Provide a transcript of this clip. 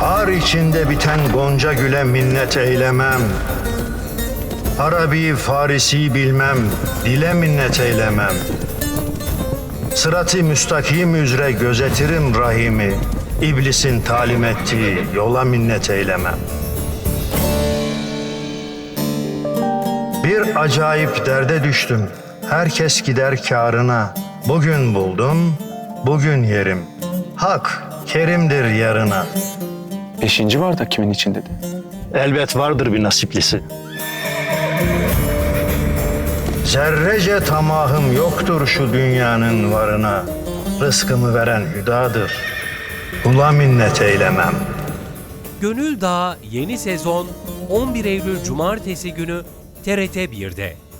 Har içinde biten gonca güle minnet eylemem. Arabi, Farisi bilmem, dile minnet eylemem. Sıratı müstakim üzere gözetirim rahimi. İblisin talim ettiği yola minnet eylemem. Bir acayip derde düştüm. Herkes gider kârına. Bugün buldum, bugün yerim. Hak kerimdir yarına. Beşinci var da kimin için dedi. Elbet vardır bir nasiplisi. Zerrece tamahım yoktur şu dünyanın varına. Rızkımı veren hüdadır. Kula minnet eylemem. Gönül Dağı yeni sezon 11 Eylül Cumartesi günü TRT 1'de.